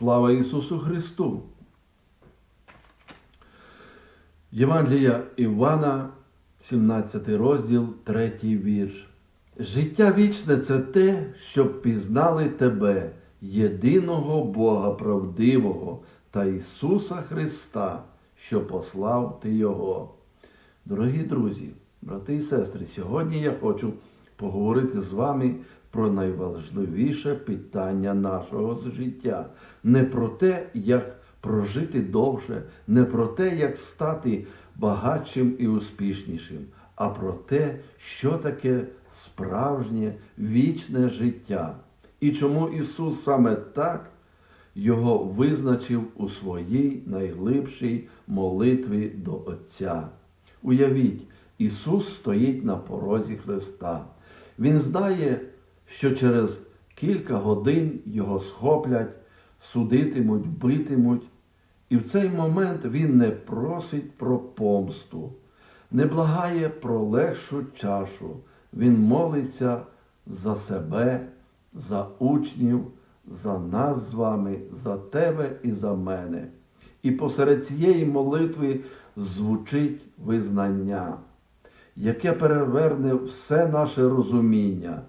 Слава Ісусу Христу! Євангелія Івана, 17 розділ, 3 вірш. Життя вічне це те, щоб пізнали тебе, єдиного Бога правдивого та Ісуса Христа, що послав Ти Його. Дорогі друзі, брати і сестри, сьогодні я хочу поговорити з вами про найважливіше питання нашого життя. Не про те, як прожити довше, не про те, як стати багатшим і успішнішим, а про те, що таке справжнє вічне життя. І чому Ісус саме так його визначив у своїй найглибшій молитві до Отця. Уявіть, Ісус стоїть на порозі Христа. Він знає, що через кілька годин його схоплять, судитимуть, битимуть. І в цей момент Він не просить про помсту, не благає про легшу чашу. Він молиться за себе, за учнів, за нас з вами, за тебе і за мене. І посеред цієї молитви звучить визнання, яке переверне все наше розуміння,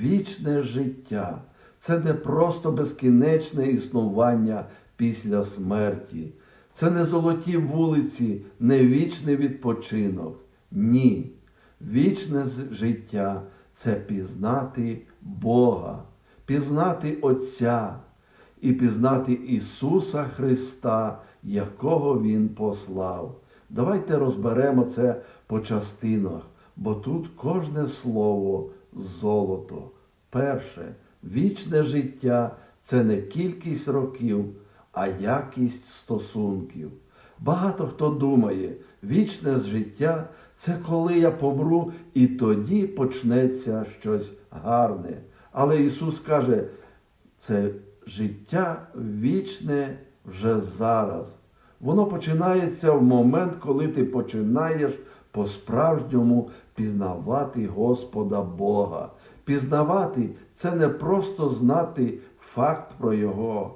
вічне життя. Це не просто безкінечне існування після смерті. Це не золоті вулиці, не вічний відпочинок. Ні. Вічне життя це пізнати Бога, пізнати Отця і пізнати Ісуса Христа, якого Він послав. Давайте розберемо це по частинах, бо тут кожне слово золото. Перше, вічне життя це не кількість років, а якість стосунків. Багато хто думає, вічне життя це коли я помру, і тоді почнеться щось гарне. Але Ісус каже, це життя вічне вже зараз. Воно починається в момент, коли ти починаєш по-справжньому пізнавати Господа Бога. Пізнавати це не просто знати факт про Його.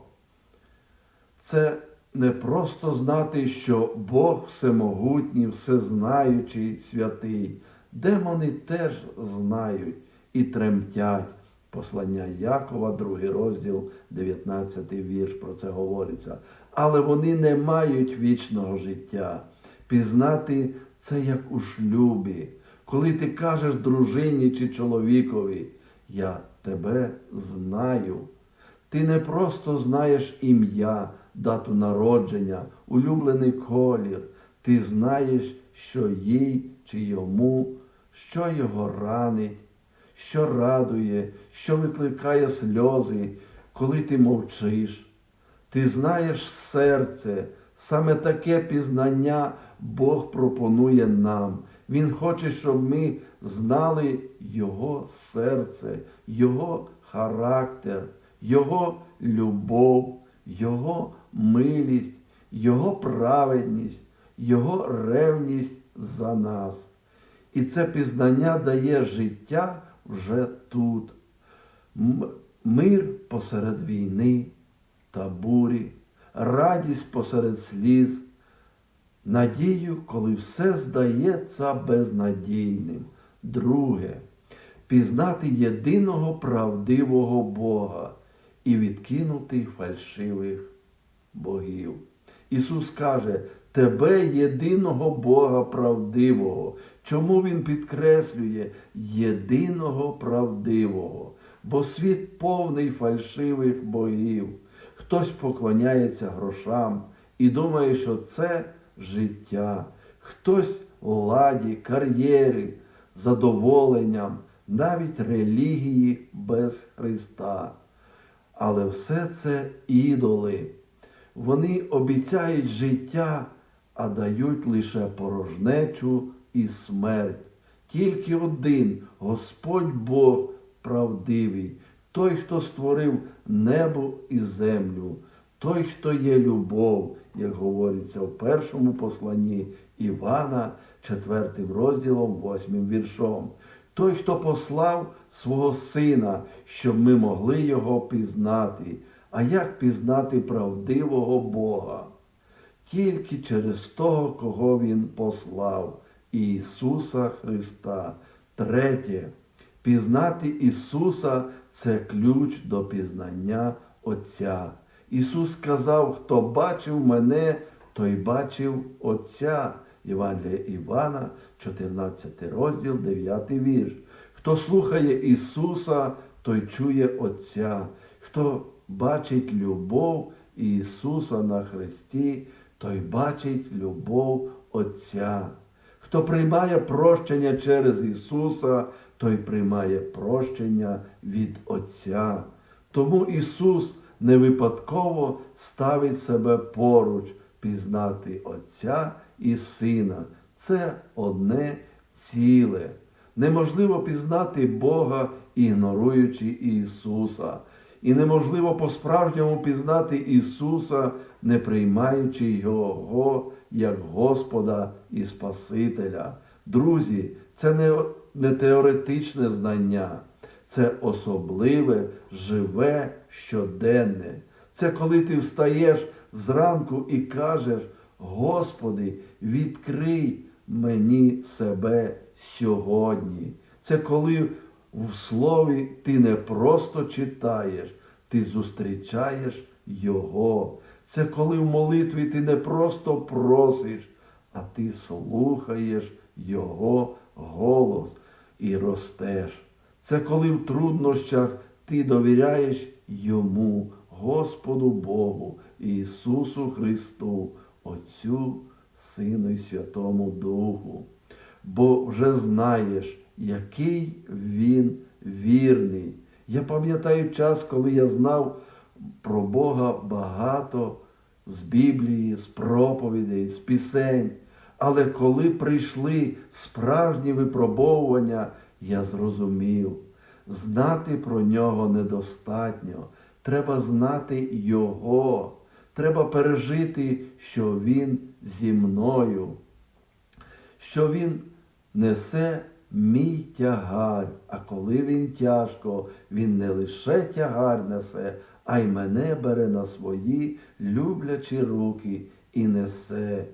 Це не просто знати, що Бог всемогутній, всезнаючий, святий. Демони теж знають і тремтять. Послання Якова, другий розділ, 19 вірш, про це говориться. Але вони не мають вічного життя. Пізнати це як у шлюбі, коли ти кажеш дружині чи чоловікові, я тебе знаю. Ти не просто знаєш ім'я, дату народження, улюблений колір. Ти знаєш, що їй чи йому, що його ранить, що радує, що викликає сльози, коли ти мовчиш. Ти знаєш серце, саме таке пізнання Бог пропонує нам. Він хоче, щоб ми знали Його серце, Його характер, Його любов, Його милість, Його праведність, Його ревність за нас. І це пізнання дає життя вже тут. Мир посеред війни та бурі, радість посеред сліз, надію, коли все здається безнадійним. Друге, пізнати єдиного правдивого Бога і відкинути фальшивих богів. Ісус каже, Тебе єдиного Бога правдивого. Чому Він підкреслює єдиного правдивого? Бо світ повний фальшивих богів. Хтось поклоняється грошам і думає, що це життя. Хтось ладі, кар'єрі, задоволенням, навіть релігії без Христа. Але все це ідоли. Вони обіцяють життя, а дають лише порожнечу і смерть. Тільки один Господь Бог правдивий, той, хто створив небо і землю, той, хто є любов, як говориться в першому посланні Івана, 4 розділом, 8 віршом. Той, хто послав свого Сина, щоб ми могли його пізнати, А як пізнати правдивого Бога? Тільки через того, кого Він послав, Ісуса Христа. Третє. Пізнати Ісуса це ключ до пізнання Отця. Ісус сказав, хто бачив мене, той бачив Отця. Євангелія Івана, 14 розділ, 9 вірш. Хто слухає Ісуса, той чує Отця. Хто бачить любов Ісуса на Христі, той бачить любов Отця. Хто приймає прощення через Ісуса, той приймає прощення від Отця. Тому Ісус не випадково ставить себе поруч пізнати Отця і Сина. Це одне ціле. Неможливо пізнати Бога, ігноруючи Ісуса. І неможливо по-справжньому пізнати Ісуса, не приймаючи Його як Господа і Спасителя. Друзі, це не, не теоретичне знання, це особливе, живе, щоденне. Це коли ти встаєш зранку і кажеш, Господи, відкрий мені себе сьогодні. Це коли в слові ти не просто читаєш, ти зустрічаєш Його. Це коли в молитві ти не просто просиш, а ти слухаєш Його голос і ростеш. Це коли в труднощах ти довіряєш Йому, Господу Богу, Ісусу Христу, Отцю, Сину і Святому Духу. Бо вже знаєш, який Він вірний. Я пам'ятаю час, коли я знав про Бога багато з Біблії, з проповідей, з пісень. Але коли прийшли справжні випробовування, я зрозумів, знати про нього недостатньо. Треба знати Його. Треба пережити, що Він зі мною, що Він несе мій тягар, а коли він тяжко, він не лише тягар несе, а й мене бере на свої люблячі руки і несе,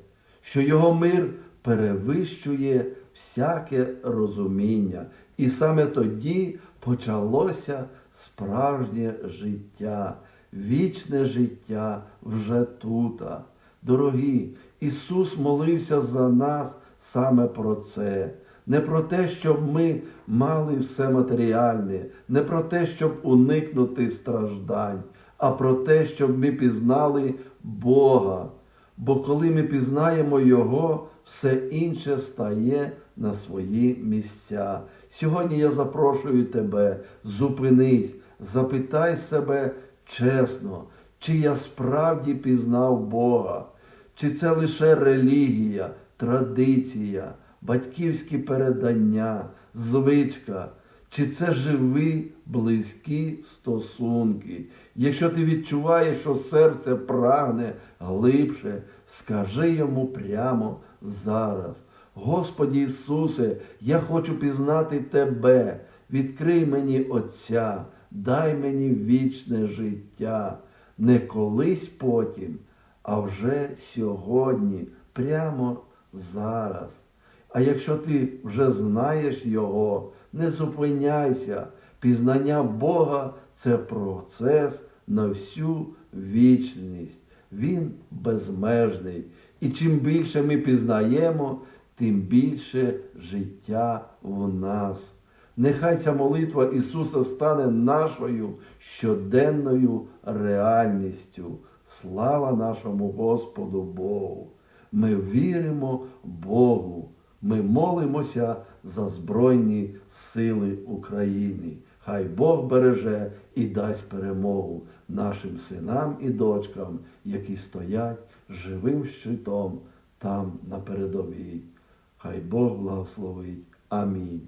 що його мир перевищує всяке розуміння. І саме тоді почалося справжнє життя, вічне життя вже тута. Дорогі, Ісус молився за нас саме про це. Не про те, щоб ми мали все матеріальне, не про те, щоб уникнути страждань, а про те, щоб ми пізнали Бога. Бо коли ми пізнаємо Його, все інше стає на свої місця. Сьогодні я запрошую тебе, зупинись, запитай себе чесно, чи я справді пізнав Бога, чи це лише релігія, традиція, батьківські передання, звичка, чи це живі, близькі стосунки. Якщо ти відчуваєш, що серце прагне глибше, скажи йому прямо зараз. Господі Ісусе, я хочу пізнати Тебе, відкрий мені Отця, дай мені вічне життя, не колись потім, а вже сьогодні, прямо зараз. А якщо ти вже знаєш Його, не зупиняйся. Пізнання Бога це процес на всю вічність. Він безмежний. І чим більше ми пізнаємо, тим більше життя в нас. Нехай ця молитва Ісуса стане нашою щоденною реальністю. Слава нашому Господу Богу! Ми віримо Богу. Ми молимося за Збройні Сили України. Хай Бог береже і дасть перемогу нашим синам і дочкам, які стоять живим щитом там на передовій. Хай Бог благословить. Амінь.